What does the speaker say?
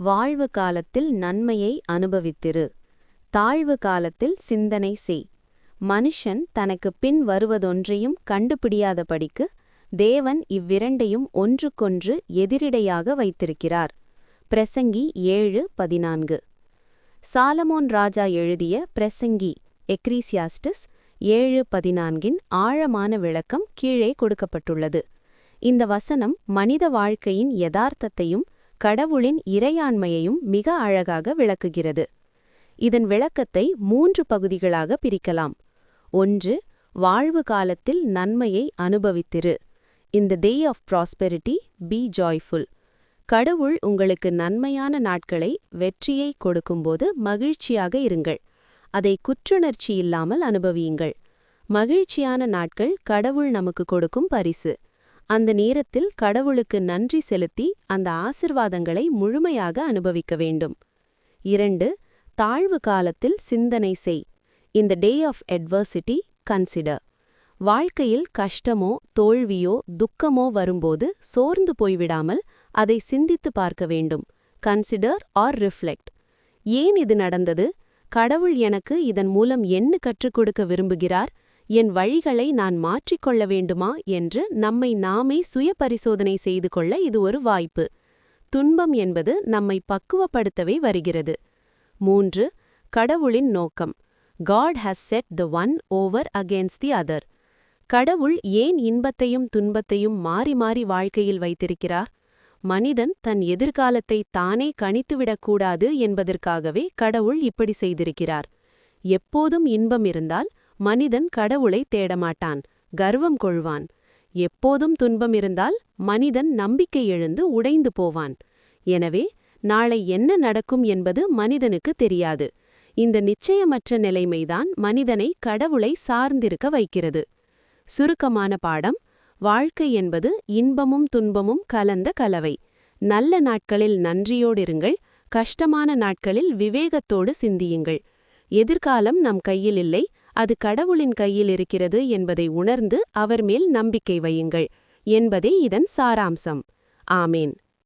வாழ்வு காலத்தில் நன்மையை அனுபவித்திரு. தாழ்வு காலத்தில் சிந்தனை செய். மனுஷன் தனக்கு பின் வருவதொன்றையும் கண்டுபிடியாதபடிக்கு தேவன் இவ்விரண்டையும் ஒன்றுக்கொன்று எதிரிடையாக வைத்திருக்கிறார். பிரசங்கி ஏழு பதினான்கு. சாலமோன் ராஜா எழுதிய பிரசங்கி எக்ரீசியாஸ்டிஸ் ஏழு பதினான்கின் ஆழமான விளக்கம் கீழே கொடுக்கப்பட்டுள்ளது. இந்த வசனம் மனித வாழ்க்கையின் யதார்த்தத்தையும் கடவுளின் இறையாண்மையையும் மிக அழகாக விளக்குகிறது. இதன் விளக்கத்தை மூன்று பகுதிகளாக பிரிக்கலாம். ஒன்று வாழ்வு காலத்தில் நன்மையை அனுபவித்திரு. இந்த day of prosperity be joyful கடவுள் உங்களுக்கு நன்மையான நாட்களை வெற்றியை கொடுக்கும்போது மகிழ்ச்சியாக இருங்கள். அதை குற்றுணர்ச்சி இல்லாமல் அனுபவியுங்கள். மகிழ்ச்சியான நாட்கள் கடவுள் நமக்கு கொடுக்கும் பரிசு. அந்த நேரத்தில் கடவுளுக்கு நன்றி செலுத்தி அந்த ஆசிர்வாதங்களை முழுமையாக அனுபவிக்க வேண்டும். இரண்டு தாழ்வு காலத்தில் சிந்தனை செய். இந்த டே ஆஃப் அட்வர்சிட்டி கன்சிடர். வாழ்க்கையில் கஷ்டமோ தோல்வியோ துக்கமோ வரும்போது சோர்ந்து போய்விடாமல் அதை சிந்தித்து பார்க்க வேண்டும். Consider or reflect. ஏன் இது நடந்தது? கடவுள் எனக்கு இதன் மூலம் என்ன கற்றுக் கொடுக்க விரும்புகிறார்? என் வழிகளை நான் மாற்றிக்கொள்ள வேண்டுமா என்று நம்மை நாமே சுய பரிசோதனை செய்து கொள்ள இது ஒரு வாய்ப்பு. துன்பம் என்பது நம்மை பக்குவப்படுத்தவே வருகிறது. மூன்று கடவுளின் நோக்கம். God has set the one over against the other கடவுள் ஏன் இன்பத்தையும் துன்பத்தையும் மாறி மாறி வாழ்க்கையில் வைத்திருக்கிறார்? மனிதன் தன் எதிர்காலத்தை தானே கணித்துவிடக்கூடாது என்பதற்காகவே கடவுள் இப்படி செய்திருக்கிறார். எப்போதும் இன்பம் இருந்தால் மனிதன் கடவுளை தேடமாட்டான் கர்வம் கொள்வான். எப்போதும் துன்பம் இருந்தால் மனிதன் நம்பிக்கை எழுந்து உடைந்து போவான். எனவே நாளை என்ன நடக்கும் என்பது மனிதனுக்கு தெரியாது. இந்த நிச்சயமற்ற நிலைமைதான் மனிதனை கடவுளை சார்ந்திருக்க வைக்கிறது. சுருக்கமான பாடம் வாழ்க்கை என்பது இன்பமும் துன்பமும் கலந்த கலவை. நல்ல நாட்களில் நன்றியோடிருங்கள் கஷ்டமான நாட்களில் விவேகத்தோடு சிந்தியுங்கள். எதிர்காலம் நம் கையில் இல்லை அது கடவுளின் கையில் இருக்கிறது என்பதை உணர்ந்து அவர் மேல் நம்பிக்கை வையுங்கள் என்பதே இதன் சாராம்சம். ஆமேன்.